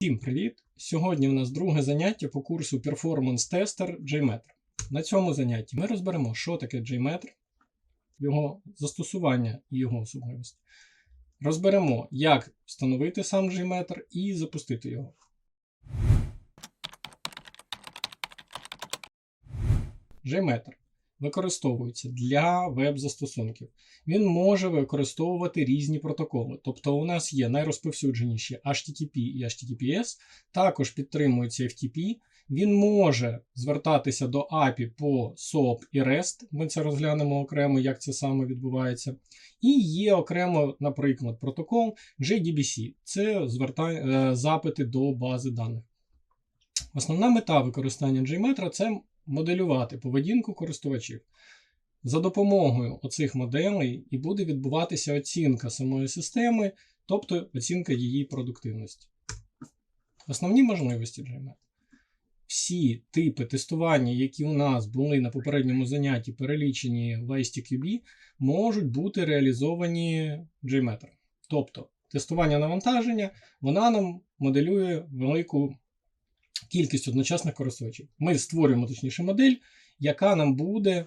Всім привіт! Сьогодні у нас друге заняття по курсу Performance Tester JMeter. На цьому занятті ми розберемо, що таке JMeter, його застосування і його особливості. Розберемо, як встановити сам JMeter і запустити його. JMeter використовується для веб-застосунків. Він може використовувати різні протоколи. Тобто у нас є найрозповсюдженіші HTTP і HTTPS, також підтримується FTP. Він може звертатися до API по SOAP і REST. Ми це розглянемо окремо, як це саме відбувається. І є окремо, наприклад, протокол JDBC це зверта... е, запити до бази даних. Основна мета використання JMeter – це моделювати поведінку користувачів. За допомогою оцих моделей і буде відбуватися оцінка самої системи, тобто оцінка її продуктивності. Основні можливості JMeter. Всі типи тестування, які у нас були на попередньому занятті перелічені в ISTQB, можуть бути реалізовані JMeter. Тобто тестування навантаження, вона нам моделює велику кількість одночасних користувачів. Ми створюємо точніше модель, яка нам буде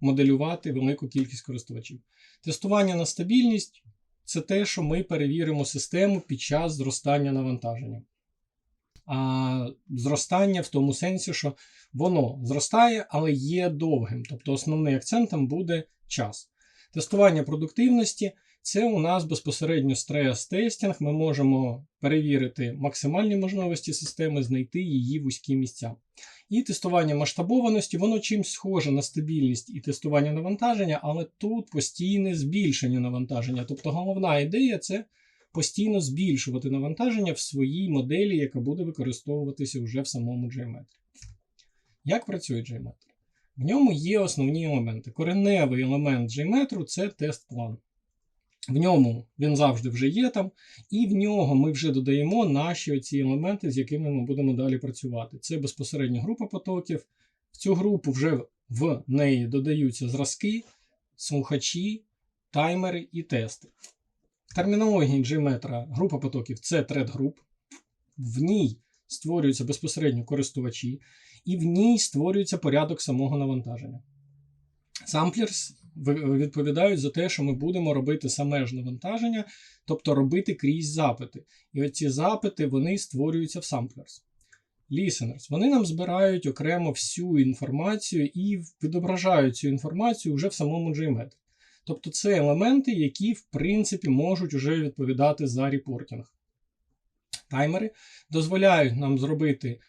моделювати велику кількість користувачів. Тестування на стабільність це те, що ми перевіримо систему під час зростання навантаження. А зростання в тому сенсі, що воно зростає, але є довгим. Тобто основний акцентом буде час. Тестування продуктивності це у нас безпосередньо стрес-тестінг. Ми можемо перевірити максимальні можливості системи, знайти її вузькі місця. І тестування масштабованості, воно чимось схоже на стабільність і тестування навантаження, але тут постійне збільшення навантаження. Тобто головна ідея це постійно збільшувати навантаження в своїй моделі, яка буде використовуватися вже в самому JMeter. Як працює JMeter? В ньому є основні елементи. Кореневий елемент JMeter – це тест-план. В ньому він завжди вже є там, і в нього ми вже додаємо наші оці елементи, з якими ми будемо далі працювати. Це безпосередньо група потоків. В цю групу вже в неї додаються зразки, слухачі, таймери і тести. Термінології Gmetra група потоків це тред груп. В ній створюються безпосередньо користувачі, і в ній створюється порядок самого навантаження. Samplers відповідають за те, що ми будемо робити саме ж навантаження, тобто робити крізь запити. І оці запити вони створюються в Samplers. Listeners, вони нам збирають окремо всю інформацію і відображають цю інформацію вже в самому JMeter. Тобто це елементи, які, в принципі, можуть вже відповідати за репортінг. Таймери дозволяють нам зробити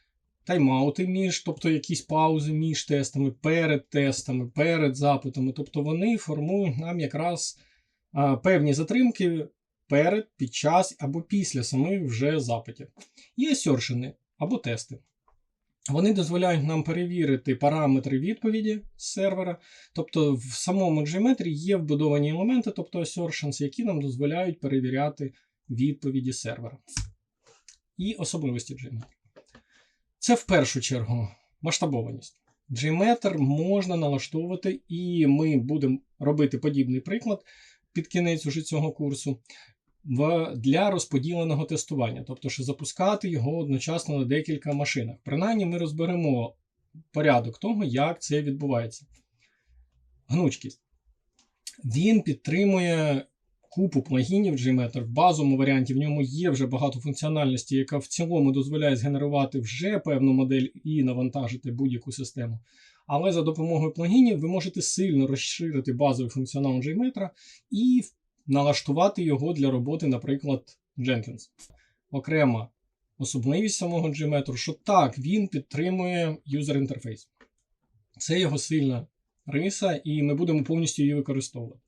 тайм-аути між, тобто якісь паузи між тестами, перед тестами, перед запитами. Тобто вони формують нам якраз а, певні затримки перед, під час або після самих вже запитів. І асершени або тести. Вони дозволяють нам перевірити параметри відповіді з сервера. Тобто в самому Gmetrі є вбудовані елементи, тобто assertions, які нам дозволяють перевіряти відповіді сервера. І особливості Gmetra. Це в першу чергу масштабованість. Gmeter можна налаштовувати, і ми будемо робити подібний приклад під кінець уже цього курсу для розподіленого тестування, тобто, що запускати його одночасно на декілька машинах. Принаймні, ми розберемо порядок того, як це відбувається. Гнучкість. Він підтримує купу плагінів Gmeter. В базовому варіанті в ньому є вже багато функціональності, яка в цілому дозволяє згенерувати вже певну модель і навантажити будь-яку систему. Але за допомогою плагінів ви можете сильно розширити базовий функціонал Gmeter і налаштувати його для роботи, наприклад, Jenkins. Окрема особливість самого Gmeter, що так, він підтримує юзер інтерфейс. Це його сильна риса, і ми будемо повністю її використовувати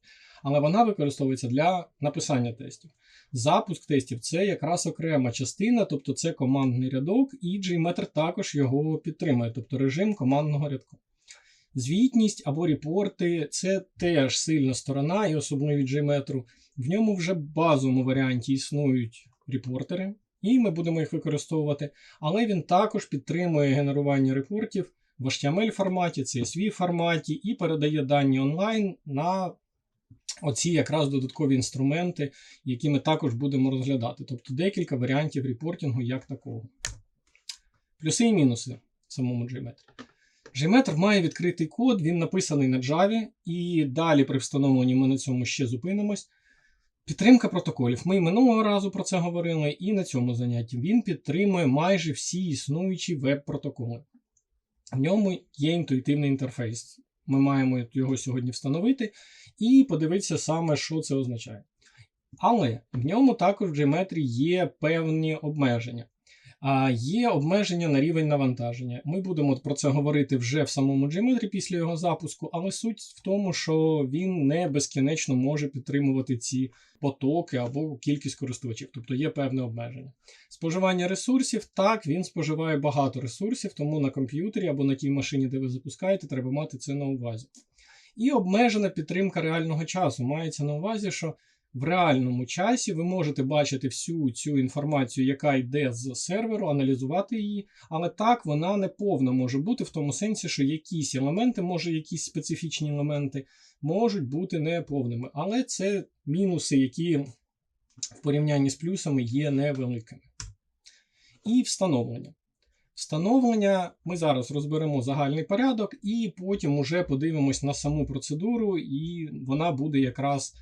але вона використовується для написання тестів. Запуск тестів це якраз окрема частина, тобто це командний рядок, і Gmeter також його підтримує, тобто режим командного рядку. Звітність або репорти це теж сильна сторона і особливість Gmeter. В ньому вже базовому варіанті існують репортери, і ми будемо їх використовувати, але він також підтримує генерування репортів в HTML форматі, CSV форматі і передає дані онлайн на оці якраз додаткові інструменти, які ми також будемо розглядати. Тобто декілька варіантів репортингу як такого. Плюси і мінуси в самому JMeter. JMeter має відкритий код, він написаний на Java, і далі при встановленні ми на цьому ще зупинимось. Підтримка протоколів. Ми минулого разу про це говорили, і на цьому занятті він підтримує майже всі існуючі веб-протоколи. В ньому є інтуїтивний інтерфейс. Ми маємо його сьогодні встановити і подивитися саме, що це означає. Але в ньому також в Geometry є певні обмеження. А є обмеження на рівень навантаження. Ми будемо про це говорити вже в самому Geometry після його запуску, але суть в тому, що він не безкінечно може підтримувати ці потоки або кількість користувачів, тобто є певне обмеження. Споживання ресурсів, так, він споживає багато ресурсів, тому на комп'ютері або на тій машині, де ви запускаєте, треба мати це на увазі. І обмежена підтримка реального часу. Мається на увазі, що в реальному часі ви можете бачити всю цю інформацію, яка йде з серверу, аналізувати її, але так вона не повна може бути в тому сенсі, що якісь елементи, може якісь специфічні елементи, можуть бути неповними. Але це мінуси, які в порівнянні з плюсами є невеликими. І встановлення. Встановлення ми зараз розберемо загальний порядок, і потім уже подивимось на саму процедуру, і вона буде якраз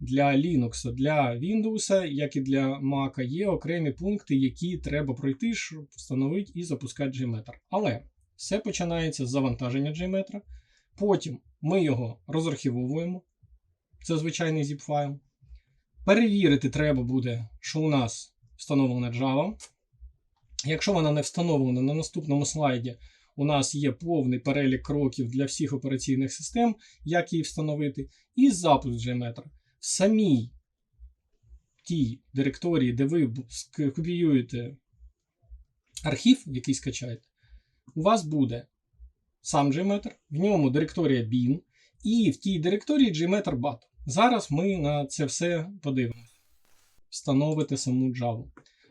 для Linux, для Windows, як і для Mac, є окремі пункти, які треба пройти, щоб встановити і запускати JMeter. Але все починається з завантаження JMeter. Потім ми його розархівовуємо. Це звичайний zip файл. Перевірити треба буде, що у нас встановлена Java. Якщо вона не встановлена на наступному слайді, у нас є повний перелік кроків для всіх операційних систем, як її встановити, і запуск JMeter. Самій тій директорії, де ви копіюєте архів, який скачаєте, у вас буде сам JMeter, в ньому директорія bin, і в тій директорії JMeter BAT. Зараз ми на це все подивимося. Встановити саму Java.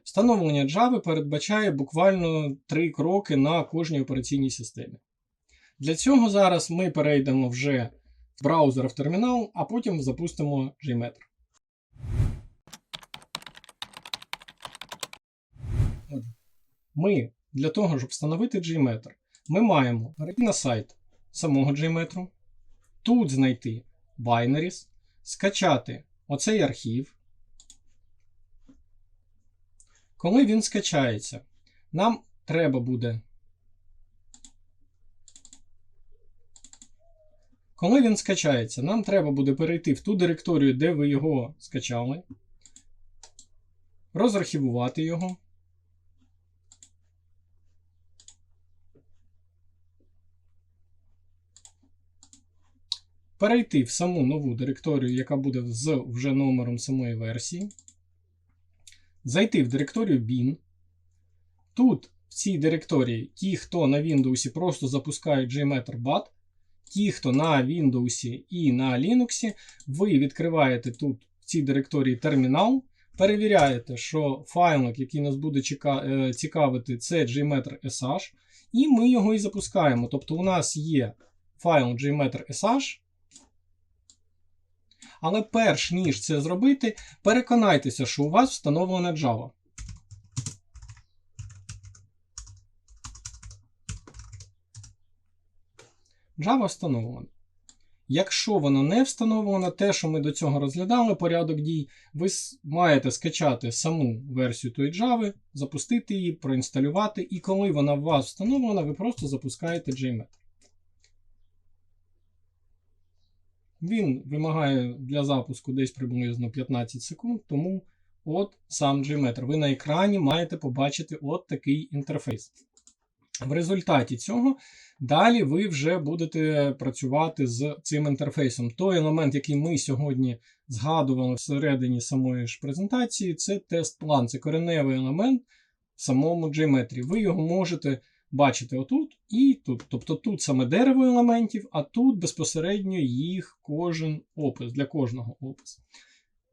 Встановлення Java передбачає буквально три кроки на кожній операційній системі. Для цього зараз ми перейдемо вже в браузер в термінал, а потім запустимо JMeter. Ми для того, щоб встановити JMeter, ми маємо перейти на сайт самого JMeter, тут знайти binaries, скачати оцей архів. Коли він скачається, нам треба буде. Коли він скачається, нам треба буде перейти в ту директорію, де ви його скачали, розархівувати його. Перейти в саму нову директорію, яка буде з вже номером самої версії зайти в директорію bin. Тут, в цій директорії, ті, хто на Windows просто запускають JMeter ті, хто на Windows і на Linux, ви відкриваєте тут в цій директорії термінал, перевіряєте, що файлик, який нас буде цікавити, це JMeter SH, і ми його і запускаємо. Тобто у нас є файл JMeter SH, але перш ніж це зробити, переконайтеся, що у вас встановлена Java. Java встановлена. Якщо вона не встановлена, те, що ми до цього розглядали, порядок дій, ви маєте скачати саму версію тої Java, запустити її, проінсталювати, і коли вона у вас встановлена, ви просто запускаєте JMeter. Він вимагає для запуску десь приблизно 15 секунд, тому от сам Gmeter. Ви на екрані маєте побачити от такий інтерфейс. В результаті цього далі ви вже будете працювати з цим інтерфейсом. Той елемент, який ми сьогодні згадували всередині самої ж презентації, це тест-план, це кореневий елемент в самому Geometry. Ви його можете бачите отут і тут. Тобто тут саме дерево елементів, а тут безпосередньо їх кожен опис для кожного опис.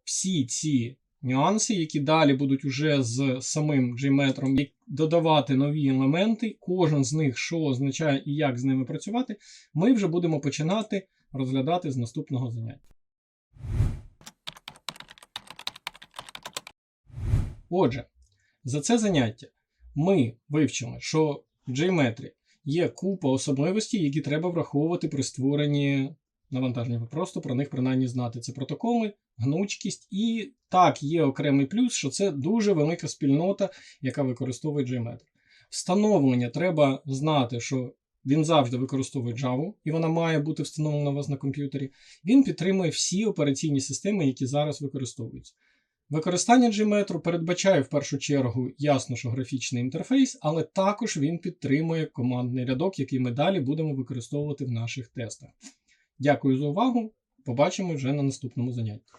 Всі ці нюанси, які далі будуть уже з самим Gmetrом додавати нові елементи, кожен з них, що означає і як з ними працювати, ми вже будемо починати розглядати з наступного заняття. Отже, за це заняття ми вивчили, що в Gmetrі є купа особливостей, які треба враховувати при створенні навантаження. Ви просто про них принаймні знати. Це протоколи, гнучкість, і так, є окремий плюс, що це дуже велика спільнота, яка використовує JMeter. Встановлення треба знати, що він завжди використовує Java, і вона має бути встановлена у вас на комп'ютері. Він підтримує всі операційні системи, які зараз використовуються. Використання Gmetro передбачає в першу чергу ясно, що графічний інтерфейс, але також він підтримує командний рядок, який ми далі будемо використовувати в наших тестах. Дякую за увагу. Побачимо вже на наступному занятті.